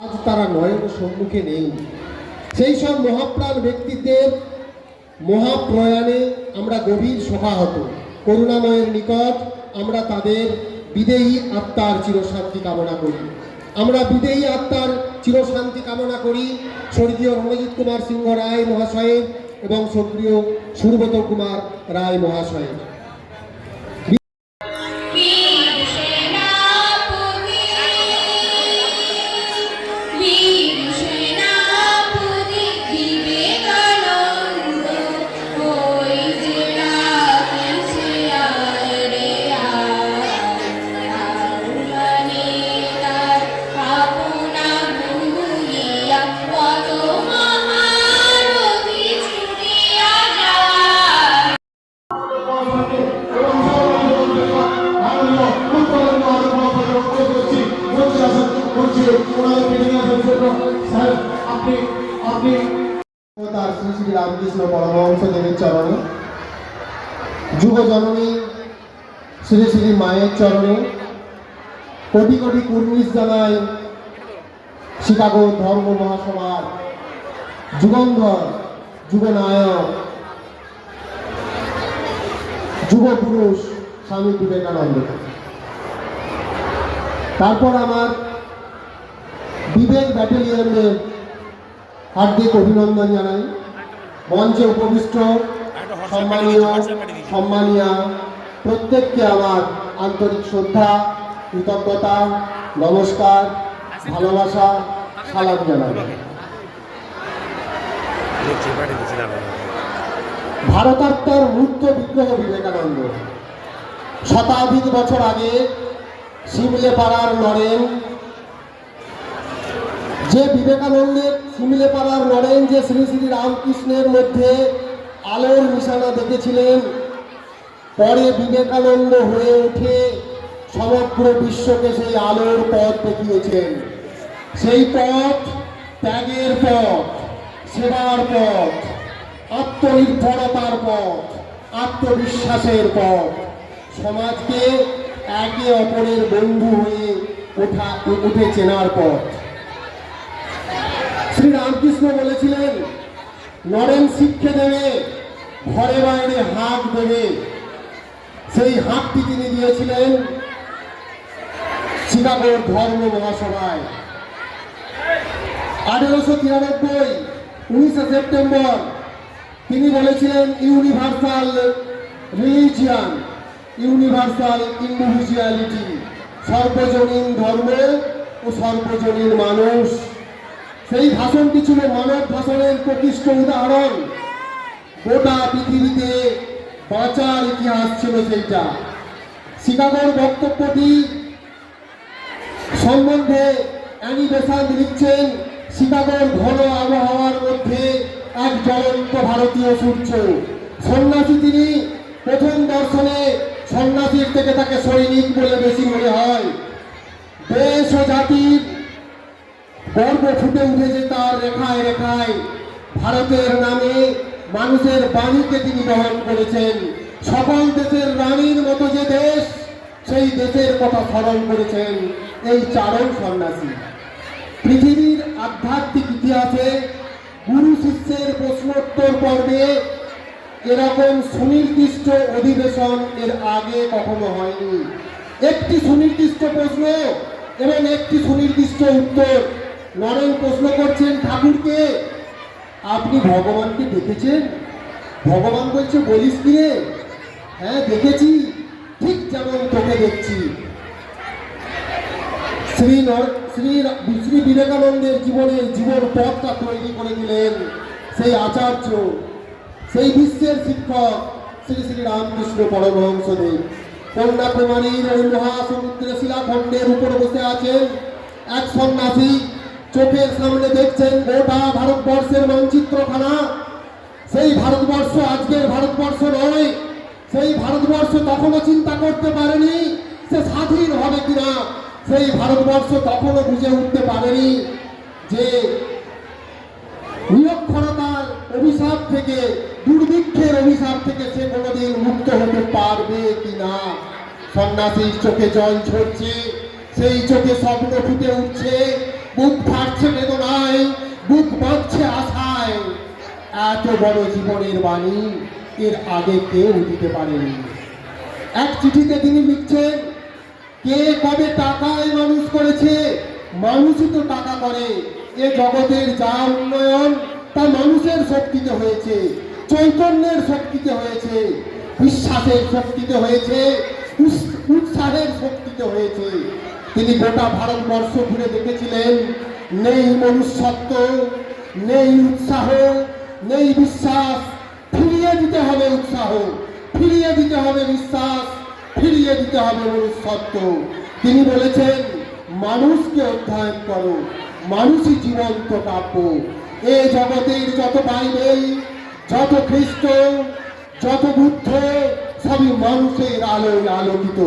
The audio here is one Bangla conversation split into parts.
আজ তারা নয়ন সম্মুখে নেই। সেই সব মহাপ্রাণ ব্যক্তিত্বের মহাপ্রয়াণে আমরা গভীর শোকাহত। করুণাময়ের নিকট আমরা তাদের বিদেয়ী আত্মার চিরশান্তি কামনা করি। আমরা বিদেয়ী আত্মার চিরশান্তি কামনা করি স্বর্গীয় রণজিৎ কুমার সিংহ রায় মহাশয়ের এবং সক্রিয় সুব্রত কুমার রায় মহাশয়ের। জননী শ্রী শ্রী মায়ের চরণে কোটি কোটি কুর্নিশ জানায় শিকাগো ধর্ম মহাসভার যুগন্ধর যুগনায়ক যুগ পুরুষ স্বামী বিবেকানন্দ। তারপর আমার বিবেক ব্যাটালিয়নের হার্দিক অভিনন্দন জানাই। মঞ্চে উপবিষ্ট সম্মানীয় সম্মানীয়, প্রত্যেককে আমার আন্তরিক শ্রদ্ধা, কৃতজ্ঞতা, নমস্কার, ভালোবাসা, সালাম ভারতাত্মার মূর্ত বিগ্রহ বিবেকানন্দ। শতাধিক বছর আগে সিমলে পাড়ার নরেন, যে বিবেকানন্দের সিমলে পাড়ার নরেন, যে শ্রী শ্রী রামকৃষ্ণের মধ্যে আলোর নিশানা দেখেছিলেন। পরে বিবেকানন্দ হয়ে উঠে সমগ্র বিশ্বকে সেই আলোর পথ দেখিয়েছেন। সেই পথ ত্যাগের পথ, সেবার পথ, আত্মনির্ভরতার পথ, আত্মবিশ্বাসের পথ। সমাজকে একে অপরের বন্ধু হয়ে ওঠা, উঠে চেনার পথ। শ্রী রামকৃষ্ণ বলেছিলেন, নরেন শিক্ষে দেবে ঘরে বাইরে হাত দেবে সেই হাতটি তিনি দিয়েছিলেন শিকাগোর ধর্ম মহাসভায়। আঠেরোশো তিরানব্বই, উনিশে সেপ্টেম্বর তিনি বলেছিলেন ইউনিভার্সাল রিলিজিয়ান, ইউনিভার্সাল ইন্ডিভিজুয়ালিটি, সর্বজনীন ধর্ম ও সর্বজনীন মানুষ। সেই ভাষণটি ছিল মানব ভাষণের প্রকৃষ্ট উদাহরণ। গোটা পৃথিবীতে বাঁচার ইতিহাস ছিল সেইটা। শিকাগোর বক্তব্যটি সম্বন্ধে অ্যানি বেসান্ত শিকাগোর ঘন আবহাওয়ার মধ্যে এক জ্বলন্ত ভারতীয় সূর্য। সন্ন্যাসী তিনি প্রথম দর্শনে সন্ন্যাসীর থেকে তাকে সৈনিক বলে বেশি মনে হয়। দেশ ও জাতির গর্ব ফুটে উঠেছে তার রেখায় রেখায়। ভারতের নামে মানুষের বাণীকে তিনি বহন করেছেন। সকল দেশের রানীর মতো যে দেশ, সেই দেশের কথা স্মরণ করেছেন এই চারণ সন্ন্যাসী। পৃথিবীর আধ্যাত্মিক ইতিহাসে গুরু শিষ্যের প্রশ্নোত্তর পর্বে এরকম সুনির্দিষ্ট অধিবেশন এর আগে কখনো হয়নি। একটি সুনির্দিষ্ট প্রশ্ন এবং একটি সুনির্দিষ্ট উত্তর। নরেন প্রশ্ন করছেন ঠাকুরকে আপনি ভগবানকে দেখেছেন? ভগবান বলছে, বলিস রে? হ্যাঁ দেখেছি। ঠিক যেমন তোকে দেখছি। শ্রী শ্রী শ্রী বিবেকানন্দের জীবনের জীবন পথটা তৈরি করে দিলেন সেই আচার্য, সেই বিশ্বের শিক্ষক শ্রী শ্রী রামকৃষ্ণ পরমহংসদেব। কন্যাকুমারীর ওই মহাসমুদ্রের শিলাখণ্ডের উপর বসে আছেন এক সন্ন্যাসী। চোখের সামনে দেখছেন গোটা ভারতবর্ষের মানচিত্রখানা। সেই ভারতবর্ষ আজকের ভারতবর্ষ নয়, সেই ভারতবর্ষ তখনও চিন্তা করতে পারেনি সে স্বাধীন হবে কিনা। সেই ভারতবর্ষ তখনও বুঝে উঠতে পারেনি যে নিরক্ষরতার অভিশাপ থেকে, দুর্ভিক্ষের অভিশাপ থেকে সে কোনোদিন মুক্ত হতে পারবে কিনা। সন্ন্যাসীর চোখে জল ঝরছে, সেই চোখে স্বপ্ন ফুটে উঠছে। বুক ফাটছে বেদনায়, বুক বাঁধছে আশায়। এত বড় জীবনের বাণী এর আগে কেউ দিতে পারেনি। এক চিঠিতে তিনি লিখছেন, কে কবে টাকায় মানুষ করেছে? মানুষই তো টাকা করে। এ জগতের যা উন্নয়ন, তা মানুষের শক্তিতে হয়েছে, চৈতন্যের শক্তিতে হয়েছে, বিশ্বাসের শক্তিতে হয়েছে উৎসাহের শক্তিতে হয়েছে। তিনি গোটা ভারতবর্ষ ঘুরে দেখেছিলেন। নেই মনুষ্যত্ব, নেই উৎসাহ, নেই বিশ্বাস। ফিরিয়ে দিতে হবে উৎসাহ, ফিরিয়ে দিতে হবে বিশ্বাস, ফিরিয়ে দিতে হবে মনুষ্যত্ব। তিনি বলেছেন, মানুষকে অধ্যয়ন করো, মানুষই জীবন্ত কাব্য। এ জগতের যত বাইবেল, যত খ্রিস্ট, যত বুদ্ধ, সবই মানুষের আলোয় আলোকিত।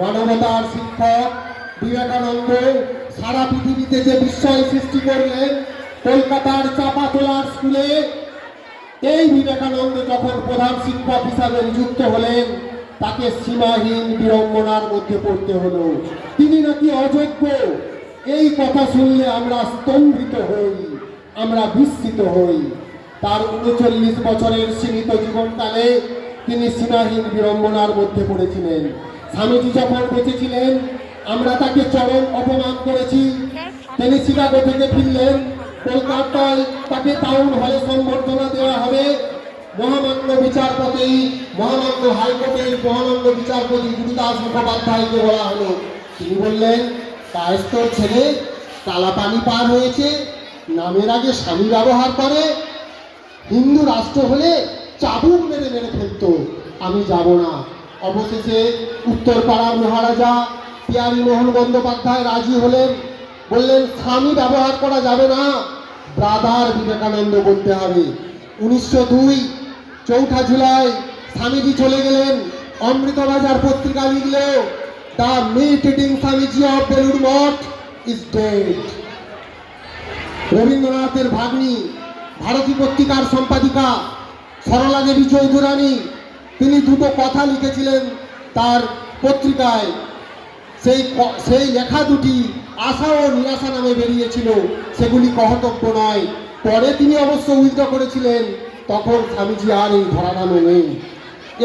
মানবতার শিক্ষক বিবেকানন্দ সারা পৃথিবীতে যে বিস্ময় সৃষ্টি করলেন, কলকাতার চাপাতোলার স্কুলে, এই বিবেকানন্দ যখন প্রধান শিক্ষক হিসাবে নিযুক্ত হলেন, তাকে সীমাহীন বিড়ম্বনার মধ্যে পড়তে হলো। তিনি নাকি অযোগ্য? এই কথা শুনলে আমরা স্তম্ভিত হই, আমরা বিস্মিত হই। তার উনচল্লিশ বছরের সীমিত জীবনকালে তিনি সীমাহীন বিড়ম্বনার মধ্যে পড়েছিলেন। স্বামীজি যখন বেঁচে ছিলেন আমরা তাকে চরম অপমান করেছি। তিনি শিকাগো থেকে ফিরলেন। কলকাতায় তাকে টাউন হলে সম্বর্ধনা দেওয়া হবে। মহামান্য বিচারপতি, মহামান্য হাইকোর্টের মহামান্য বিচারপতি গুরুদাস মুখোপাধ্যায়কে বলা হলো। তিনি বললেন, কায়স্তর ছেলে কালা পানি পার হয়েছে, নামের আগে স্বামী ব্যবহার করে। হিন্দু রাষ্ট্র হলে চাবুক মেরে মেরে ফেলতো। আমি যাব না। অবশেষে উত্তরপাড়ার মহারাজা পিয়ারী মোহন বন্দ্যোপাধ্যায় রাজি হলেন। বললেন, স্বামী ব্যবহার করা যাবে না। ব্রাদার বিবেকানন্দ বলতে হবে। উনিশশো দুই, চৌঠা জুলাই, স্বামীজি চলে গেলেন। Amrita Bazar Patrika লিখলো, the mighty Swamiji of Belur Math is dead. রবীন্দ্রনাথের ভাগ্নি, ভারতী পত্রিকার সম্পাদিকা, সরলা দেবী চৌধুরানী, তিনি দুটো কথা লিখেছিলেন তার পত্রিকায়। সেই সেই লেখা দুটি আশা ও নিরাশা নামে বেরিয়েছিল। সেগুলি কহতব্য নয়। পরে তিনি অবশ্য উইথড্র করেছিলেন, তখন স্বামীজি আর এই ধরাধামে নেই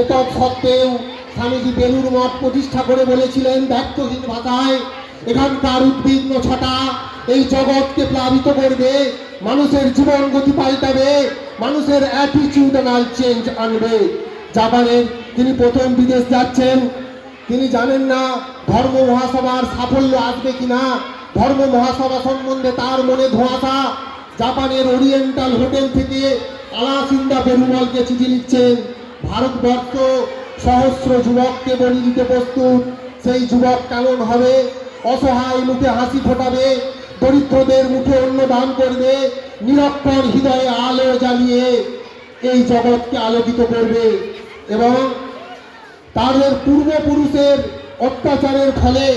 এতৎ সত্ত্বেও স্বামীজি বেলুর মঠ প্রতিষ্ঠা করে বলেছিলেন ব্যক্তহীন ভাষায় এখানকার উদ্বিগ্ন ছটা এই জগৎকে প্লাবিত করবে, মানুষের জীবন গতি পাল্টাবে, মানুষের অ্যাটিটিউডনাল চেঞ্জ আনবে। জাপানের তিনি প্রথম বিদেশ যাচ্ছেন তিনি জানেন না ধর্ম মহাসভার সাফল্য আসবে কিনা। ধর্ম মহাসভা সম্বন্ধে তার মনে ধোঁয়াশা। জাপানের ওরিয়েন্টাল হোটেল থেকে আলাসিন্দা পেরুমলকে চিঠি লিখছেন। ভারতবর্ষ সহস্র যুবককে বলি দিতে প্রস্তুত। সেই যুবক কেমন হবে? অসহায় মুখে হাসি ফোটাবে। দরিদ্রদের মুখে অন্ন দান করবে। নিরক্ষর হৃদয়ে আলো জ্বালিয়ে এই জগৎকে আলোকিত করবে। এবং তাদের পূর্বপুরুষের অত্যাচারের ফলে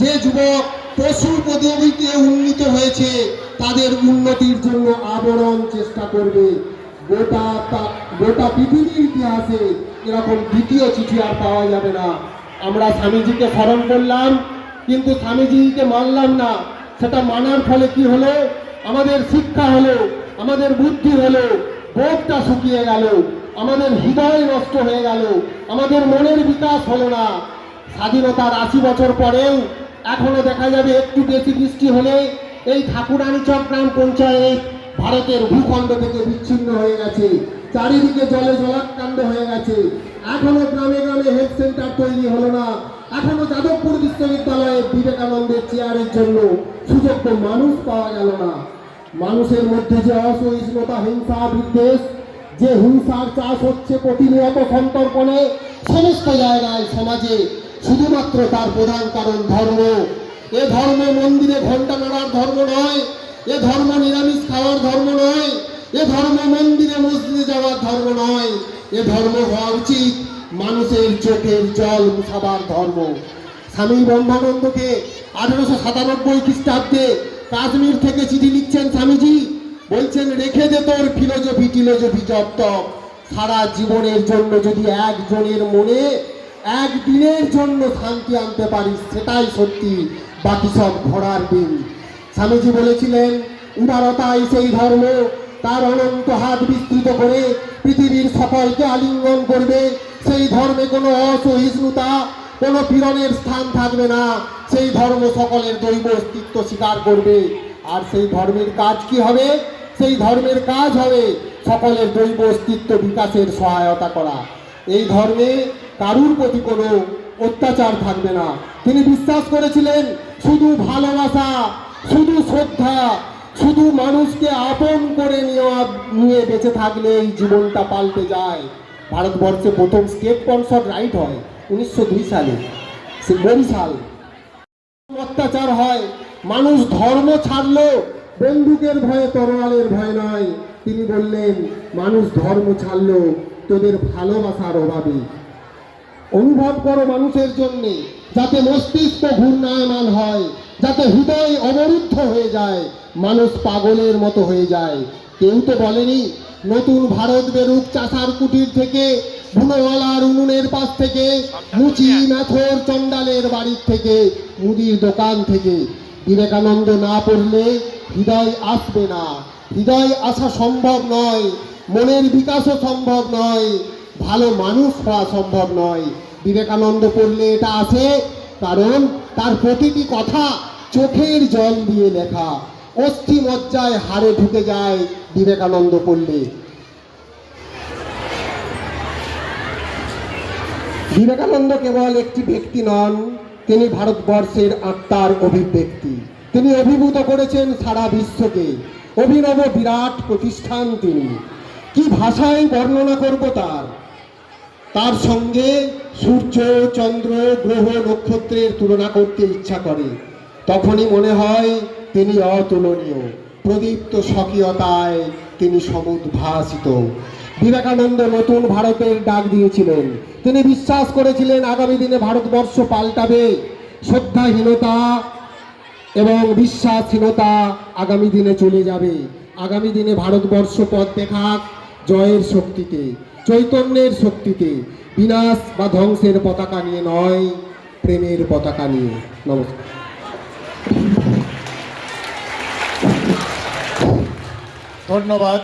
যে যুবক পশুর পদবিতে উন্নীত হয়েছে, তাদের উন্নতির জন্য আবরণ চেষ্টা করবে। গোটা গোটা পৃথিবীর ইতিহাসে এরকম দ্বিতীয় চিঠি আর পাওয়া যাবে না। আমরা স্বামীজিকে স্মরণ করলাম, কিন্তু স্বামীজিকে মানলাম না। সেটা মানার ফলে কি হলো? আমাদের শিক্ষা হলো, আমাদের বুদ্ধি হলো, বোধটা শুকিয়ে গেল। আমাদের হৃদয় নষ্ট হয়ে গেল। আমাদের মনের বিকাশ হলো না। স্বাধীনতার আশি বছর পরেও এখনও দেখা যাবে একটু বেশি বৃষ্টি হলে এই ঠাকুরানী চক্রাম পঞ্চায়েত ভারতের ভূখণ্ড থেকে বিচ্ছিন্ন হয়ে গেছে। চারিদিকে জলে জলাক্রান্ত হয়ে গেছে। এখনও গ্রামে গ্রামে হেলথ সেন্টার তৈরি হলো না। এখনও যাদবপুর বিশ্ববিদ্যালয়ে বিবেকানন্দের চেয়ারের জন্য সুযোগ্য মানুষ পাওয়া গেল না। মানুষের মধ্যে যে অসহিষ্ণুতা, হিংসা, বিদ্বেষ যে হিংসার চাষ হচ্ছে প্রতিনিয়ত সন্তর্পণে, সমস্ত জায়গায় সমাজে শুধুমাত্র তার প্রধান কারণ ধর্ম। এ ধর্ম মন্দিরে ঘণ্টা নাড়ার ধর্ম নয়, এ ধর্ম নিরামিষ খাওয়ার ধর্ম নয়, এ ধর্ম মন্দিরে মসজিদে যাওয়ার ধর্ম নয়। এ ধর্ম হওয়া উচিত মানুষের চোখের জল মুছাবার ধর্ম। স্বামী ব্রহ্মানন্দকে আঠারোশো সাতানব্বই খ্রিস্টাব্দে কাশ্মীর থেকে চিঠি লিখছেন স্বামীজি। বলছেন, রেখে দে তোর ফিলোজফি, টিলোজফি জব্দ সারা জীবনের জন্য যদি একজনের মনে একদিনের জন্য শান্তি আনতে পারিস, সেটাই সত্যি। বাকি সব ঘোড়ার দিন। স্বামীজি বলেছিলেন, উদারতাই সেই ধর্ম। তার অনন্ত হাত বিস্তৃত করে পৃথিবীর সকলকে আলিঙ্গন করবে। সেই ধর্মে কোনো অসহিষ্ণুতা, কোনো পীড়নের স্থান থাকবে না। সেই ধর্ম সকলের দৈব অস্তিত্ব স্বীকার করবে। আর সেই ধর্মের কাজ কি হবে? সেই ধর্মের কাজ হবে সকলের দৈব অস্তিত্ব বিকাশের সহায়তা করা। এই ধর্মে কারুর প্রতি কোনো অত্যাচার থাকবে না। তিনি বিশ্বাস করেছিলেন, শুধু ভালোবাসা, শুধু শ্রদ্ধা, শুধু মানুষকে আপন করে নেওয়া, নিয়ে বেঁচে থাকলে এই জীবনটা পাল্টে যায়। ভারতবর্ষে প্রথম স্টেট কনসার্ট রাইট হয় উনিশশো দুই সালে সে বরিশাল। অত্যাচার হয়, মানুষ ধর্ম ছাড়লো বন্দুকের ভয়ে, তরোয়ালের ভয় নয়। তিনি বললেন, মানুষ ধর্ম ছাড়লো তোদের ভালোবাসার অভাবে। অনুভব করো মানুষের জন্যে, যাতে মস্তিষ্ক ঘূর্ণায়মান হয়, যাতে হৃদয় অবরুদ্ধ হয়ে যায়, মানুষ পাগলের মতো হয়ে যায়। কেউ তো বলেনি, নতুন ভারত বেরুক চাষার কুটির থেকে বুনোওয়ালার উনুনের পাশ থেকে, মুচি মেথর চন্ডালের বাড়ির থেকে, মুদির দোকান থেকে। বিবেকানন্দ না পড়লে হৃদয় আসবে না। হৃদয় আসা সম্ভব নয়, মনের বিকাশও সম্ভব নয়, ভালো মানুষ হওয়া সম্ভব নয়। বিবেকানন্দ পড়লে এটা আসে কারণ তার প্রতিটি কথা চোখের জল দিয়ে লেখা। অস্থি মজ্জায় হাড়ে ঢুকে যায় বিবেকানন্দ পড়লে। বিবেকানন্দ কেবল একটি ব্যক্তি নন তিনি ভারতবর্ষের আত্মার অভিব্যক্তি। তিনি অভিভূত করেছেন সারা বিশ্বকে। অভিনব বিরাট প্রতিষ্ঠান তিনি। কি ভাষায় বর্ণনা করব তার? তার সঙ্গে সূর্য, চন্দ্র, গ্রহ, নক্ষত্রের তুলনা করতে ইচ্ছা করে। তখনই মনে হয় তিনি অতুলনীয়। প্রদীপ্ত স্বকীয়তায় তিনি সমুদ্ভাসিত। বিবেকানন্দ নতুন ভারতের ডাক দিয়েছিলেন। তিনি বিশ্বাস করেছিলেন আগামী দিনে ভারতবর্ষ পাল্টাবে। শ্রদ্ধাহীনতা এবং বিশ্বাসহীনতা আগামী দিনে চলে যাবে। আগামী দিনে ভারতবর্ষ পথ দেখাক জয়ের শক্তিতে, চৈতন্যের শক্তিতে, বিনাশ বা ধ্বংসের পতাকা নিয়ে নয়, প্রেমের পতাকা নিয়ে। নমস্কার। ধন্যবাদ।